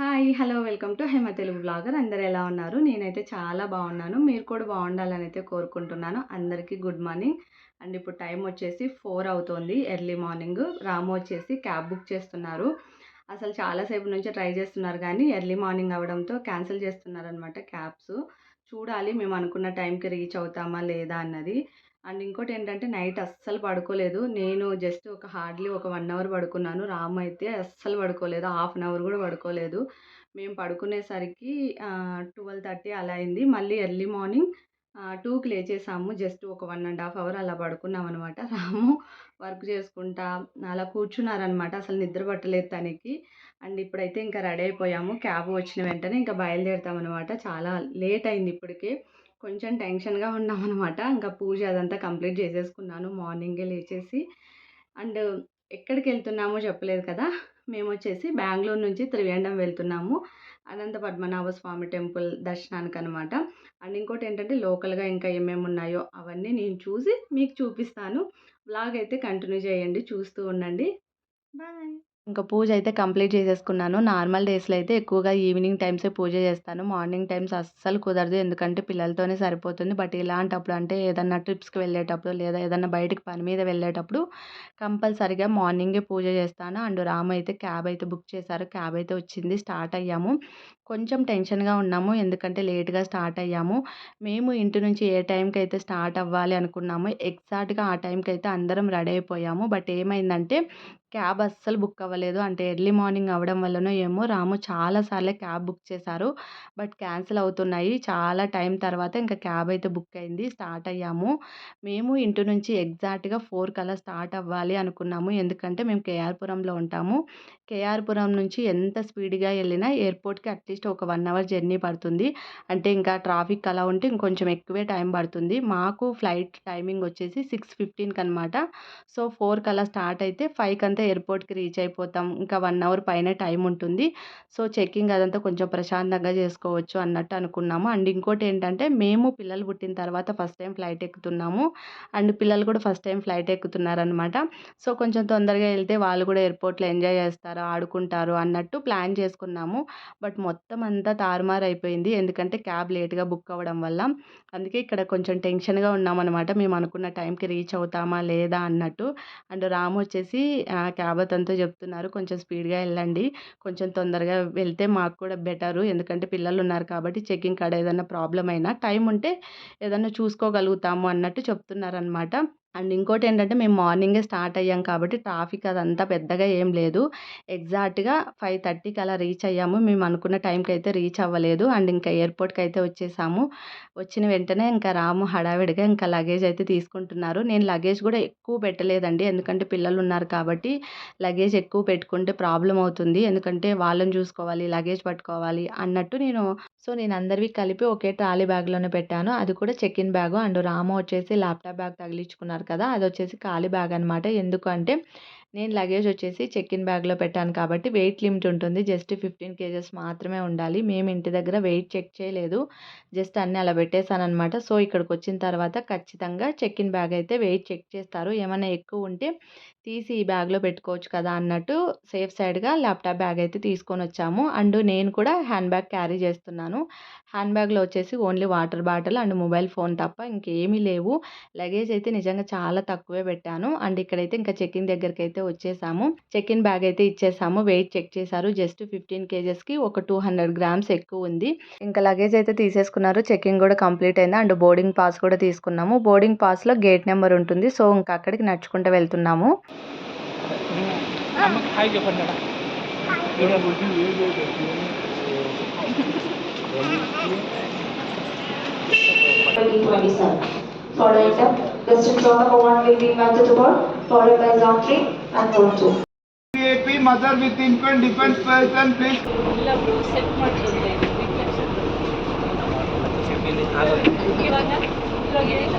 Hi hello welcome to Hema Telugu blogger. అందరు ఎలా ఉన్నారు? నేనైతే చాలా బాగున్నాను. మీరు కూడా బాగుండాలని అయితే కోరుకుంటున్నాను. అందరికీ గుడ్ మార్నింగ్. అండ్ ఇప్పుడు టైం వచ్చేసి ఫోర్ అవుతుంది ఎర్లీ మార్నింగ్. రాము వచ్చేసి క్యాబ్ బుక్ చేస్తున్నారు. అసలు చాలాసేపు నుంచి ట్రై చేస్తున్నారు కానీ ఎర్లీ మార్నింగ్ అవడంతో క్యాన్సిల్ చేస్తున్నారనమాట క్యాబ్స్. చూడాలి మేము అనుకున్న టైంకి రీచ్ అవుతామా లేదా అన్నది. అండ్ ఇంకోటి ఏంటంటే నైట్ అస్సలు పడుకోలేదు. నేను జస్ట్ ఒక హార్డ్లీ ఒక వన్ అవర్ పడుకున్నాను. రామ్ అయితే అస్సలు పడుకోలేదు. హాఫ్ అన్ అవర్ కూడా పడుకోలేదు. మేము పడుకునేసరికి ట్వెల్వ్ థర్టీ అలా అయింది. మళ్ళీ ఎర్లీ మార్నింగ్ టూకి లేచేసాము. జస్ట్ ఒక వన్ అండ్ హాఫ్ అవర్ అలా పడుకున్నాం అనమాట రాము వర్క్ చేసుకుంటా అలా కూర్చున్నారనమాట అసలు నిద్ర పట్టలేదు తనకి. అండ్ ఇప్పుడైతే ఇంకా రెడీ అయిపోయాము. క్యాబ్ వచ్చిన వెంటనే ఇంకా బయలుదేరుతాం అనమాట చాలా లేట్ అయింది ఇప్పటికే. కొంచెం టెన్షన్గా ఉన్నామన్నమాట ఇంకా పూజ అదంతా కంప్లీట్ చేసేసుకున్నాను. మార్నింగే లేచేసి అండ్ ఎక్కడికి వెళ్తున్నామో చెప్పలేదు కదా! మేము వచ్చేసి బెంగళూరు నుంచి త్రివేండం వెళ్తున్నాము. అనంత పద్మనాభ స్వామి టెంపుల్ దర్శనానికి అనమాట అండ్ ఇంకోటి ఏంటంటే లోకల్గా ఇంకా ఏమేమి ఉన్నాయో అవన్నీ నేను చూసి మీకు చూపిస్తాను. బ్లాగ్ అయితే కంటిన్యూ చేయండి. చూస్తూ ఉండండి. బాయ్! ఇంకా పూజ అయితే కంప్లీట్ చేసేసుకున్నాను. నార్మల్ డేస్లో అయితే ఎక్కువగా ఈవినింగ్ టైమ్సే పూజ చేస్తాను. మార్నింగ్ టైమ్స్ అస్సలు కుదరదు. ఎందుకంటే పిల్లలతోనే సరిపోతుంది. బట్ ఇలాంటప్పుడు అంటే ఏదన్నా ట్రిప్స్కి వెళ్ళేటప్పుడు లేదా ఏదన్నా బయటకు పని మీద వెళ్ళేటప్పుడు కంపల్సరిగా మార్నింగే పూజ చేస్తాను. అండ్ రామ్ అయితే క్యాబ్ అయితే బుక్ చేశారు. క్యాబ్ అయితే వచ్చింది. స్టార్ట్ అయ్యాము. కొంచెం టెన్షన్గా ఉన్నాము. ఎందుకంటే లేట్గా స్టార్ట్ అయ్యాము. మేము ఇంటి నుంచి ఏ టైంకి అయితే స్టార్ట్ అవ్వాలి అనుకున్నామో ఎగ్జాక్ట్గా ఆ టైంకి అయితే అందరం రెడీ అయిపోయాము. బట్ ఏమైందంటే క్యాబ్ అస్సలు బుక్ అవ్వలేదు. అంటే ఎర్లీ మార్నింగ్ అవ్వడం వల్లనో ఏమో రాము చాలాసార్లు క్యాబ్ బుక్ చేశారు. బట్ క్యాన్సిల్ అవుతున్నాయి. చాలా టైం తర్వాత ఇంకా క్యాబ్ అయితే బుక్ అయింది. స్టార్ట్ అయ్యాము. మేము ఇంటి నుంచి ఎగ్జాక్ట్గా ఫోర్ కల్లా స్టార్ట్ అవ్వాలి అనుకున్నాము. ఎందుకంటే మేము కేఆర్పురంలో ఉంటాము. కేఆర్పురం నుంచి ఎంత స్పీడ్గా వెళ్ళినా ఎయిర్పోర్ట్కి అట్లీస్ట్ ఒక వన్ అవర్ జర్నీ పడుతుంది. అంటే ఇంకా ట్రాఫిక్ అలా ఉంటే ఇంకొంచెం ఎక్కువే టైం పడుతుంది. మాకు ఫ్లైట్ టైమింగ్ వచ్చేసి సిక్స్ ఫిఫ్టీన్కి అనమాట సో ఫోర్కి అలా స్టార్ట్ అయితే ఫైవ్కి అంతా ఎయిర్పోర్ట్కి రీచ్ అయిపోతాం. ఇంకా వన్ అవర్ పైన టైం ఉంటుంది. సో చెక్కింగ్ అదంతా కొంచెం ప్రశాంతంగా చేసుకోవచ్చు అన్నట్టు అనుకున్నాము. అండ్ ఇంకోటి ఏంటంటే మేము పిల్లలు పుట్టిన తర్వాత ఫస్ట్ టైం ఫ్లైట్ ఎక్కుతున్నాము. అండ్ పిల్లలు కూడా ఫస్ట్ టైం ఫ్లైట్ ఎక్కుతున్నారనమాట సో కొంచెం తొందరగా వెళ్తే వాళ్ళు కూడా ఎయిర్పోర్ట్లో ఎంజాయ్ చేస్తారు? ఆడుకుంటారు అన్నట్టు ప్లాన్ చేసుకున్నాము. బట్ మొత్తం అంతా తారుమారు అయిపోయింది. ఎందుకంటే క్యాబ్ లేట్గా బుక్ అవ్వడం వల్ల. అందుకే ఇక్కడ కొంచెం టెన్షన్గా ఉన్నామన్నమాట. మేము అనుకున్న టైంకి రీచ్ అవుతామా లేదా అన్నట్టు. అండ్ రాము వచ్చేసి క్యాబ్ అతనితో చెప్తున్నారు. కొంచెం స్పీడ్గా వెళ్ళండి. కొంచెం తొందరగా వెళ్తే మాకు కూడా బెటరు. ఎందుకంటే పిల్లలు ఉన్నారు కాబట్టి చెకింగ్ కాడ ఏదైనా ప్రాబ్లం అయినా టైం ఉంటే ఏదైనా చూసుకోగలుగుతాము అన్నట్టు చెప్తున్నారనమాట అండ్ ఇంకోటి ఏంటంటే మేము మార్నింగే స్టార్ట్ అయ్యాం కాబట్టి ట్రాఫిక్ అదంతా పెద్దగా ఏం లేదు. ఎగ్జాక్ట్గా ఫైవ్ థర్టీకి అలా రీచ్ అయ్యాము. మేము అనుకున్న టైంకి అయితే రీచ్ అవ్వలేదు. అండ్ ఇంకా ఎయిర్పోర్ట్కి అయితే వచ్చేసాము. వచ్చిన వెంటనే ఇంకా రాము హడావిడిగా ఇంకా లగేజ్ అయితే తీసుకుంటున్నారు. నేను లగేజ్ కూడా ఎక్కువ పెట్టలేదండి. ఎందుకంటే పిల్లలు ఉన్నారు కాబట్టి లగేజ్ ఎక్కువ పెట్టుకుంటే ప్రాబ్లం అవుతుంది ఎందుకంటే వాళ్ళని చూసుకోవాలి లగేజ్ పట్టుకోవాలి అన్నట్టు నేను సో నేను అందరివి కలిపి ఒకే ట్రాలీ బ్యాగ్లోనే పెట్టాను. అది కూడా check in bag and Rama వచ్చేసి ల్యాప్టాప్ బ్యాగ్ తగిలించుకున్నారు కదా అది వచ్చేసి ఖాళీ బ్యాగ్ అనమాట ఎందుకంటే నేను లగేజ్ వచ్చేసి చెక్ ఇన్ బ్యాగ్లో పెట్టాను కాబట్టి వెయిట్ లిమిట్ ఉంటుంది. జస్ట్ ఫిఫ్టీన్ కేజెస్ మాత్రమే ఉండాలి. మేము ఇంటి దగ్గర వెయిట్ చెక్ చేయలేదు. జస్ట్ అన్నీ అలా పెట్టేశాను అనమాట సో ఇక్కడికి వచ్చిన తర్వాత ఖచ్చితంగా చెక్ ఇన్ బ్యాగ్ అయితే వెయిట్ చెక్ చేస్తారు. ఏమైనా ఎక్కువ ఉంటే తీసి ఈ బ్యాగ్లో పెట్టుకోవచ్చు కదా అన్నట్టు సేఫ్ సైడ్గా ల్యాప్టాప్ బ్యాగ్ అయితే తీసుకొని వచ్చాము. అండ్ నేను కూడా హ్యాండ్ బ్యాగ్ క్యారీ చేస్తున్నాను. హ్యాండ్ బ్యాగ్లో వచ్చేసి only water bottle and mobile phone తప్ప ఇంకేమీ లేవు. లగేజ్ అయితే నిజంగా చాలా తక్కువే పెట్టాను. అండ్ ఇక్కడైతే ఇంకా చెక్కింగ్ దగ్గరికి అయితే వచ్చేసాము. చెక్ ఇన్ బ్యాగ్ అయితే ఇచ్చేసాము. వెయిట్ చెక్ చేశారు. జస్ట్ ఫిఫ్టీన్ కేజెస్కి ఒక టూ హండ్రెడ్ గ్రామ్స్ ఎక్కువ ఉంది. ఇంకా లగేజ్ అయితే తీసేసుకున్నారు. చెక్కింగ్ కూడా కంప్లీట్ అయింది. అండ్ బోర్డింగ్ పాస్ కూడా తీసుకున్నాము. బోర్డింగ్ పాస్లో గేట్ నెంబర్ ఉంటుంది. సో ఇంకా అక్కడికి నడుచుకుంటూ వెళ్తున్నాము. Twenty-seven. Following up, question zone number one will be matched to board, followed by zone three and zone two. AP mother with infant defense person please ಇಲ್ಲ set ಮಾಡ್ತಿದ್ದೆ reflection ಇವಾಗ ಇವಾಗ ಏನಿಲ್ಲ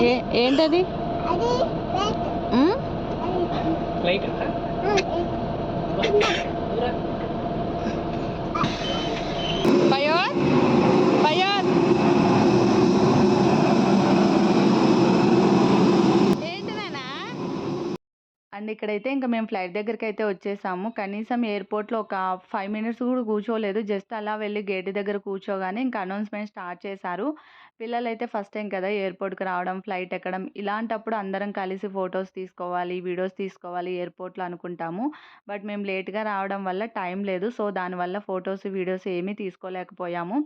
ఏ ఏంటది? ఫ్లైట్ అండ్ ఇక్కడైతే ఇంకా మేము ఫ్లైట్ దగ్గరికి అయితే వచ్చేసాము. కనీసం ఎయిర్పోర్ట్లో ఒక ఫైవ్ మినిట్స్ కూడా కూర్చోలేదు. జస్ట్ అలా వెళ్ళి గేట్ దగ్గర కూర్చోగానే ఇంకా అనౌన్స్మెంట్ స్టార్ట్ చేశారు. పిల్లలు అయితే ఫస్ట్ టైం కదా ఎయిర్పోర్ట్కి రావడం ఫ్లైట్ ఎక్కడం. ఇలాంటప్పుడు అందరం కలిసి ఫొటోస్ తీసుకోవాలి వీడియోస్ తీసుకోవాలి ఎయిర్పోర్ట్లో అనుకుంటాము. బట్ మేము లేట్గా రావడం వల్ల టైం లేదు. సో దానివల్ల ఫొటోస్ వీడియోస్ ఏమీ తీసుకోలేకపోయాము.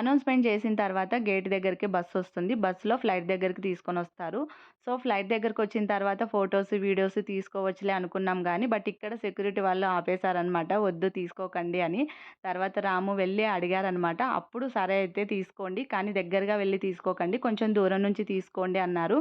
అనౌన్స్మెంట్ చేసిన తర్వాత గేట్ దగ్గరికి బస్సు వస్తుంది. బస్సులో ఫ్లైట్ దగ్గరికి తీసుకొని వస్తారు. సో ఫ్లైట్ దగ్గరకు వచ్చిన తర్వాత ఫొటోస్ వీడియోస్ తీసుకోవచ్చులే అనుకున్నాం కానీ బట్ ఇక్కడ సెక్యూరిటీ వాళ్ళు ఆపేశారనమాట వద్దు తీసుకోకండి అని. తర్వాత రాము వెళ్ళి అడిగారనమాట అప్పుడు సరే అయితే తీసుకోండి కానీ దగ్గరగా వెళ్ళి తీసుకోకండి కొంచెం దూరం నుంచి తీసుకోండి అన్నారు.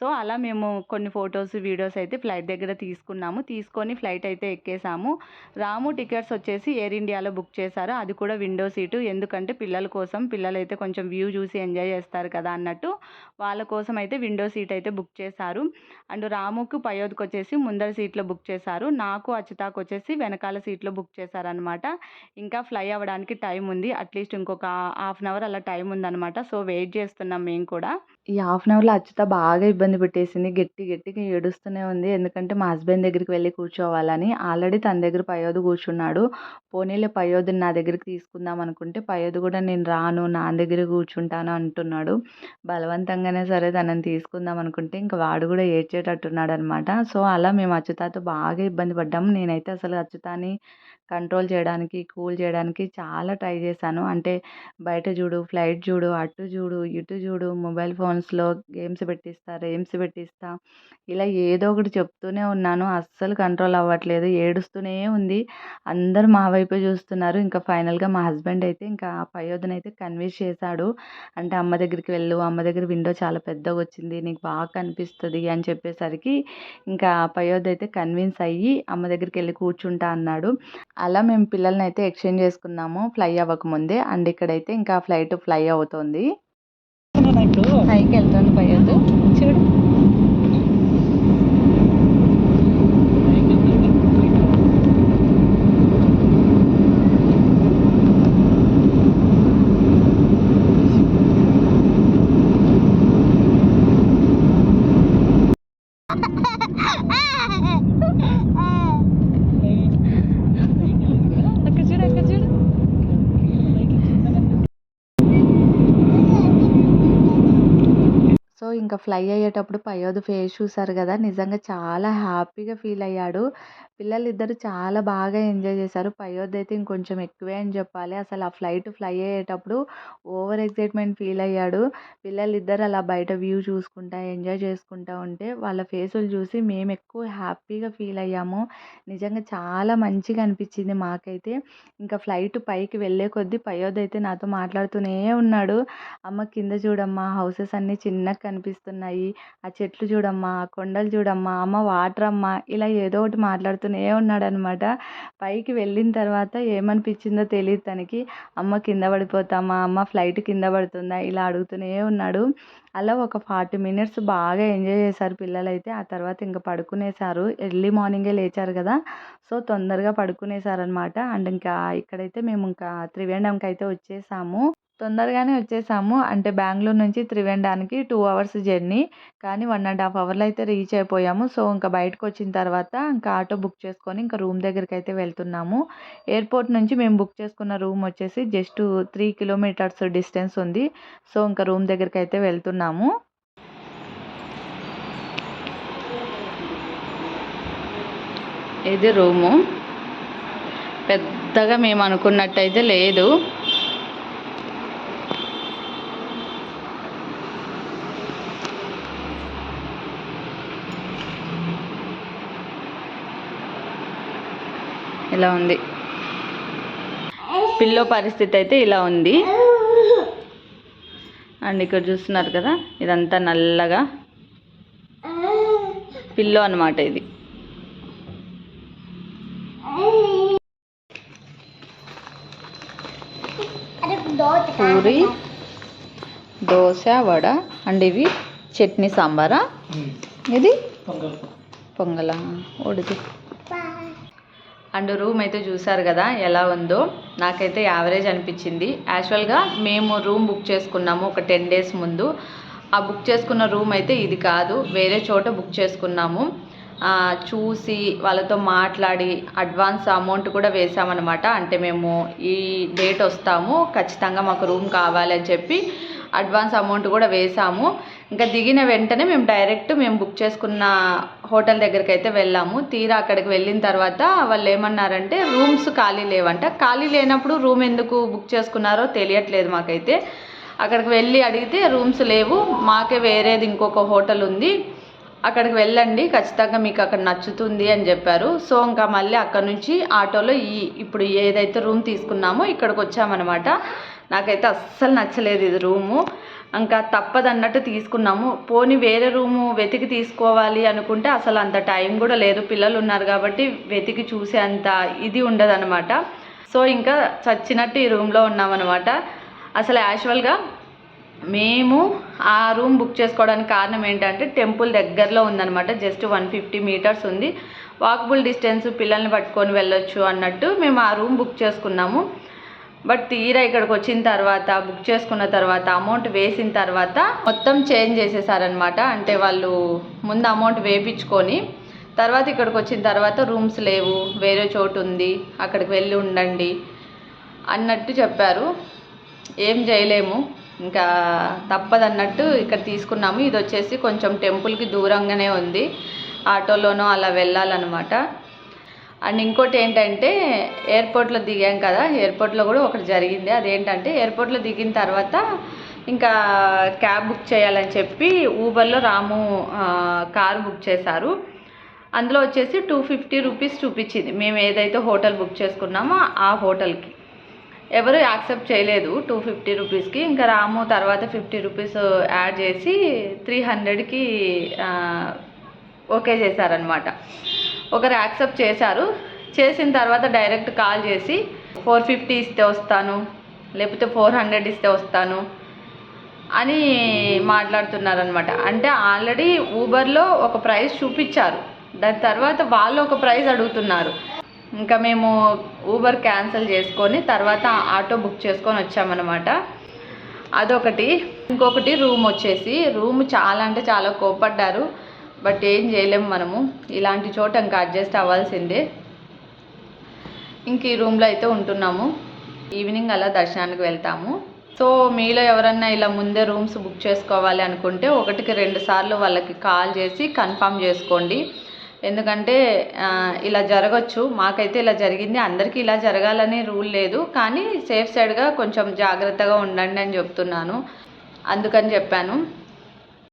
సో అలా మేము కొన్ని ఫొటోస్ వీడియోస్ అయితే ఫ్లైట్ దగ్గర తీసుకున్నాము. తీసుకొని ఫ్లైట్ అయితే ఎక్కేసాము. రాము టికెట్స్ వచ్చేసి ఎయిర్ ఇండియాలో బుక్ చేశారు. అది కూడా విండో సీటు. ఎందుకంటే పిల్లల కోసం పిల్లలు అయితే కొంచెం వ్యూ చూసి ఎంజాయ్ చేస్తారు కదా అన్నట్టు వాళ్ళ కోసం అయితే విండో సీట్ అయితే బుక్ చేశారు. అండ్ రాముకు పయోద్కి వచ్చేసి ముందర సీట్లో బుక్ చేశారు. నాకు అచితాకు వచ్చేసి వెనకాల సీట్లో బుక్ చేశారనమాట ఇంకా ఫ్లై అవ్వడానికి టైం ఉంది. అట్లీస్ట్ ఇంకొక హాఫ్ అన్ అవర్ అలా టైం ఉందనమాట సో వెయిట్ చేస్తున్నాం మేము కూడా. ఈ హాఫ్ అన్ అవర్లో అచ్యుత బాగా ఇబ్బంది పెట్టేసింది. గట్టి గట్టిగా ఏడుస్తూనే ఉంది. ఎందుకంటే మా హస్బెండ్ దగ్గరికి వెళ్ళి కూర్చోవాలని ఆల్రెడీ తన దగ్గర పయోదు కూర్చున్నాడు. పోనీలే పయోదుని నా దగ్గరికి తీసుకుందాం అనుకుంటే పయోదు కూడా నేను రాను నా దగ్గర కూర్చుంటాను అంటున్నాడు. బలవంతంగానే సరే తనని తీసుకుందాం అనుకుంటే ఇంకా వాడు కూడా ఏడ్చేటట్టున్నాడు అనమాట సో అలా మేము అచ్యుతాతో బాగా ఇబ్బంది పడ్డాము. నేనైతే అసలు అచ్యుతాని కంట్రోల్ చేయడానికి కూల్ చేయడానికి చాలా ట్రై చేశాను. అంటే బయట చూడు ఫ్లైట్ చూడు అటు చూడు ఇటు చూడు మొబైల్ ఫోన్స్లో గేమ్స్ పెట్టిస్తా రేమ్స్ పెట్టిస్తా ఇలా ఏదో ఒకటి చెప్తూనే ఉన్నాను. అస్సలు కంట్రోల్ అవ్వట్లేదు. ఏడుస్తూనే ఉంది. అందరూ మా వైపు చూస్తున్నారు. ఇంకా ఫైనల్గా మా హస్బెండ్ అయితే ఇంకా పయోధన అయితే కన్విన్స్ చేశాడు. అంటే అమ్మ దగ్గరికి వెళ్ళు అమ్మ దగ్గర విండో చాలా పెద్దగా వచ్చింది నీకు బాగా కనిపిస్తుంది అని చెప్పేసరికి ఇంకా పయోధ అయితే కన్విన్స్ అయ్యి అమ్మ దగ్గరికి వెళ్ళి కూర్చుంటా అన్నాడు. అలా మేము పిల్లల్ని అయితే ఎక్స్చేంజ్ చేసుకున్నాము ఫ్లై అవ్వకముందే అండ్ ఇక్కడైతే ఇంకా ఫ్లైట్ ఫ్లై అవుతుంది. పైకి వెళ్తుంది పై చూడు అక్కడ చూడు అక్కడ చూడు సో ఇంకా ఫ్లై అయ్యేటప్పుడు పయోది ఫేస్ చూసారు కదా! నిజంగా చాలా హ్యాపీగా ఫీల్ అయ్యాడు. పిల్లలిద్దరు చాలా బాగా ఎంజాయ్ చేశారు. పయోధ్ అయితే ఇంకొంచెం ఎక్కువే అని చెప్పాలి. అసలు ఆ ఫ్లైట్ ఫ్లై అయ్యేటప్పుడు ఓవర్ ఎక్సైట్మెంట్ ఫీల్ అయ్యాడు. పిల్లలిద్దరూ అలా బయట వ్యూ చూసుకుంటా ఎంజాయ్ చేసుకుంటా ఉంటే వాళ్ళ ఫేసులు చూసి మేము ఎక్కువ హ్యాపీగా ఫీల్ అయ్యాము. నిజంగా చాలా మంచిగా అనిపించింది మాకైతే. ఇంకా ఫ్లైట్ పైకి వెళ్ళే కొద్దీ పయోధ్ అయితే నాతో మాట్లాడుతూనే ఉన్నాడు. అమ్మ కింద చూడమ్మా హౌసెస్ అన్నీ చిన్నగా కనిపిస్తున్నాయి. ఆ చెట్లు చూడమ్మా ఆ కొండలు చూడమ్మా అమ్మ వాటర్ అమ్మా ఇలా ఏదో ఒకటి మాట్లాడుతూనే ఉన్నాడు అనమాట పైకి వెళ్ళిన తర్వాత ఏమనిపించిందో తెలియదు తనకి. అమ్మ కింద పడిపోతామా? అమ్మ ఫ్లైట్ కింద పడుతుందా? ఇలా అడుగుతూనే ఉన్నాడు. అలా ఒక ఫార్టీ మినిట్స్ బాగా ఎంజాయ్ చేశారు పిల్లలైతే. ఆ తర్వాత ఇంకా పడుకునేసారు ఎర్లీ మార్నింగే లేచారు కదా. సో తొందరగా పడుకునేశారనమాట. అండ్ ఇంకా ఇక్కడైతే మేము ఇంకా త్రివేండంకి అయితే వచ్చేసాము. తొందరగానే వచ్చేసాము. అంటే బెంగళూరు నుంచి త్రివేండానికి టూ అవర్స్ జర్నీ. కానీ వన్ అండ్ హాఫ్ అవర్లో అయితే రీచ్ అయిపోయాము. సో ఇంకా బయటకు వచ్చిన తర్వాత ఇంకా ఆటో బుక్ చేసుకొని ఇంకా రూమ్ దగ్గరికి అయితే వెళ్తున్నాము. ఎయిర్పోర్ట్ నుంచి మేము బుక్ చేసుకున్న రూమ్ వచ్చేసి జస్ట్ త్రీ కిలోమీటర్స్ డిస్టెన్స్ ఉంది. సో ఇంకా రూమ్ దగ్గరికి అయితే వెళ్తున్నాము. ఇది రూము? పెద్దగా మేము అనుకున్నట్టయితే లేదు. ఇలా ఉంది. పిల్లో పరిస్థితి అయితే ఇలా ఉంది. అండ్ ఇక్కడ చూస్తున్నారు కదా ఇదంతా నల్లగా పిల్లో అన్నమాట ఇది. పూరి దోశ వడ అండ్ ఇవి చట్నీ సాంబారా? ఇది? పొంగల్. పొంగల? ఉడికి అండ్ రూమ్ అయితే చూసారు కదా ఎలా ఉందో. నాకైతే యావరేజ్ అనిపించింది. యాక్చువల్గా మేము రూమ్ బుక్ చేసుకున్నాము ఒక టెన్ డేస్ ముందు. ఆ బుక్ చేసుకున్న రూమ్ అయితే ఇది కాదు వేరే చోట బుక్ చేసుకున్నాము. చూసి వాళ్ళతో మాట్లాడి అడ్వాన్స్ అమౌంట్ కూడా వేసామన్నమాట అంటే మేము ఈ డేట్ వస్తాము ఖచ్చితంగా మాకు రూమ్ కావాలి అని చెప్పి అడ్వాన్స్ అమౌంట్ కూడా వేసాము ఇంకా దిగిన వెంటనే మేము డైరెక్ట్ మేము బుక్ చేసుకున్న హోటల్ దగ్గరికి అయితే వెళ్ళాము. తీరా అక్కడికి వెళ్ళిన తర్వాత వాళ్ళు ఏమన్నారంటే రూమ్స్ ఖాళీ లేవంట. ఖాళీ లేనప్పుడు రూమ్ ఎందుకు బుక్ చేసుకున్నారో తెలియట్లేదు మాకైతే. అక్కడికి వెళ్ళి అడిగితే రూమ్స్ లేవు మాకే వేరేది ఇంకొక హోటల్ ఉంది. అక్కడికి వెళ్ళండి ఖచ్చితంగా మీకు అక్కడ నచ్చుతుంది అని చెప్పారు. సో ఇంకా మళ్ళీ అక్కడ నుంచి ఆటోలో ఈ ఇప్పుడు ఏదైతే రూమ్ తీసుకున్నామో ఇక్కడికి వచ్చామన్నమాట. నాకైతే అస్సలు నచ్చలేదు ఇది రూము. ఇంకా తప్పదన్నట్టు తీసుకున్నాము. పోనీ వేరే రూము వెతికి తీసుకోవాలి అనుకుంటే అసలు అంత టైం కూడా లేదు. పిల్లలు ఉన్నారు కాబట్టి వెతికి చూసే అంత ఇది ఉండదన్నమాట. సో ఇంకా చచ్చినట్టు ఈ రూమ్లో ఉన్నామన్నమాట. అసలు యాజువల్గా మేము ఆ రూమ్ బుక్ చేసుకోవడానికి కారణం ఏంటంటే టెంపుల్ దగ్గరలో ఉందన్నమాట. జస్ట్ వన్ ఫిఫ్టీ మీటర్స్ ఉంది. వాకబుల్ డిస్టెన్స్ పిల్లల్ని పట్టుకొని వెళ్ళొచ్చు అన్నట్టు మేము ఆ రూమ్ బుక్ చేసుకున్నాము. బట్ తీరా ఇక్కడికి వచ్చిన తర్వాత బుక్ చేసుకున్న తర్వాత అమౌంట్ వేసిన తర్వాత మొత్తం చేంజ్ చేసేసారనమాట అంటే వాళ్ళు ముందు అమౌంట్ వేపించుకొని తర్వాత ఇక్కడికి వచ్చిన తర్వాత రూమ్స్ లేవు వేరే చోటు ఉంది అక్కడికి వెళ్ళి ఉండండి అన్నట్టు చెప్పారు. ఏం చేయలేము ఇంకా తప్పదన్నట్టు ఇక్కడ తీసుకున్నాము. ఇది వచ్చేసి కొంచెం టెంపుల్కి దూరంగానే ఉంది. ఆటోలోనో అలా వెళ్ళాలన్నమాట. అండ్ ఇంకోటి ఏంటంటే ఎయిర్పోర్ట్లో దిగాం కదా ఎయిర్పోర్ట్లో కూడా ఒకటి జరిగింది. అదేంటంటే ఎయిర్పోర్ట్లో దిగిన తర్వాత ఇంకా క్యాబ్ బుక్ చేయాలని చెప్పి ఊబర్లో రాము కారు బుక్ చేశారు. అందులో వచ్చేసి టూ ఫిఫ్టీ రూపీస్ చూపించింది. మేము ఏదైతే హోటల్ బుక్ చేసుకున్నామో ఆ హోటల్కి. ఎవరు యాక్సెప్ట్ చేయలేదు టూ ఫిఫ్టీ రూపీస్కి. ఇంకా రాము తర్వాత ఫిఫ్టీ రూపీస్ యాడ్ చేసి త్రీ హండ్రెడ్కి ఓకే చేశారనమాట ఒకరు యాక్సెప్ట్ చేశారు. చేసిన తర్వాత డైరెక్ట్ కాల్ చేసి ఫోర్ ఫిఫ్టీ ఇస్తే వస్తాను లేకపోతే ఫోర్ హండ్రెడ్ ఇస్తే వస్తాను అని మాట్లాడుతున్నారనమాట అంటే ఆల్రెడీ ఊబర్లో ఒక ప్రైస్ చూపించారు. దాని తర్వాత వాళ్ళు ఒక ప్రైస్ అడుగుతున్నారు. ఇంకా మేము ఊబర్ క్యాన్సిల్ చేసుకొని తర్వాత ఆటో బుక్ చేసుకొని వచ్చామన్నమాట. అదొకటి. ఇంకొకటి రూమ్ వచ్చేసి రూమ్ చాలా అంటే చాలా కోపడ్డారు బట్ ఏం చేయలేము మనము. ఇలాంటి చోట ఇంకా అడ్జస్ట్ అవ్వాల్సిందే. ఇంక ఈ రూమ్లో అయితే ఉంటున్నాము. ఈవినింగ్ అలా దర్శనానికి వెళ్తాము. సో మీలో ఎవరన్నా ఇలా ముందే రూమ్స్ బుక్ చేసుకోవాలి అనుకుంటే ఒకటికి రెండు సార్లు వాళ్ళకి కాల్ చేసి కన్ఫర్మ్ చేసుకోండి. ఎందుకంటే ఇలా జరగచ్చు. మాకైతే ఇలా జరిగింది. అందరికీ ఇలా జరగాలని రూల్ లేదు. కానీ సేఫ్ సైడ్గా కొంచెం జాగ్రత్తగా ఉండండి అని చెప్తున్నాను. అందుకని చెప్పాను.